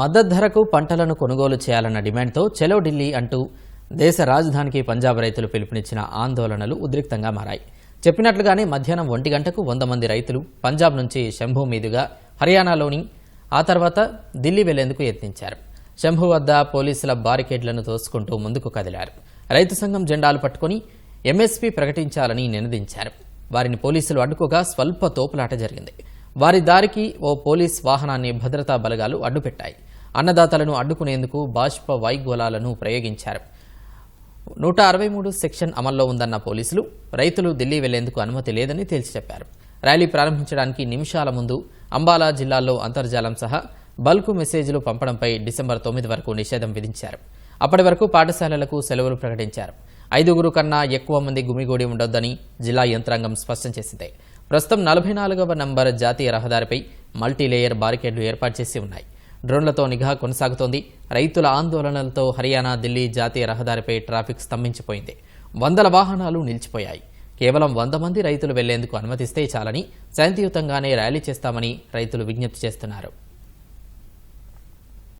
మద్దతు ధరకు పంటలను కొనుగోలు చేయాలన్న డిమాండ్తో చెలో ఢిల్లీ అంటూ దేశ రాజధానికి పంజాబ్ రైతులు పిలుపునిచ్చిన ఆందోళనలు ఉద్రిక్తంగా మారాయి. చెప్పినట్లుగానే మధ్యాహ్నం ఒంటి గంటకు వంద మంది రైతులు పంజాబ్ నుంచి శంభు మీదుగా హర్యానాలోని ఆ తర్వాత ఢిల్లీ వెళ్ళేందుకు యత్నించారు. శంభు వద్ద పోలీసుల బారికేడ్లను తోసుకుంటూ ముందుకు కదిలారు. రైతు సంఘం జెండాలు పట్టుకుని ఎంఎస్పీ ప్రకటించాలని నినదించారు. వారిని పోలీసులు అడ్డుకోగా స్వల్ప తోపులాట జరిగింది. వారి దారికి ఓ పోలీస్ వాహనాన్ని భద్రతా బలగాలు అడ్డుపెట్టాయి. అన్నదాతలను అడ్డుకునేందుకు బాష్ప వాయుగోళాలను ప్రయోగించారు. నూట అరవై మూడు సెక్షన్ అమల్లో ఉందన్న పోలీసులు రైతులు ఢిల్లీ వెళ్ళేందుకు అనుమతి లేదని తేల్చి చెప్పారు. ర్యాలీ ప్రారంభించడానికి నిమిషాల ముందు అంబాలా జిల్లాలో అంతర్జాలం సహా బల్క్ మెసేజ్లు పంపడంపై డిసెంబర్ తొమ్మిది వరకు నిషేధం విధించారు. అప్పటి వరకు పాఠశాలలకు సెలవులు ప్రకటించారు. ఐదుగురు కన్నా ఎక్కువ మంది గుమిగూడి ఉండొద్దని జిల్లా యంత్రాంగం స్పష్టం చేసింది. ప్రస్తుతం నలభై నాలుగవ నంబర్ జాతీయ రహదారిపై మల్టీలేయర్ బారికేడ్లు ఏర్పాటు చేసి ఉన్నాయి. డ్రోన్లతో నిఘా కొనసాగుతోంది. రైతుల ఆందోళనలతో హర్యానా ఢిల్లీ జాతీయ రహదారిపై ట్రాఫిక్ స్తంభించిపోయింది. వందల వాహనాలు నిలిచిపోయాయి. కేవలం వంద మంది రైతులు వెళ్ళేందుకు అనుమతిస్తే చాలని శాంతియుతంగానే ర్యాలీ చేస్తామని రైతులు విజ్ఞప్తి చేస్తున్నారు.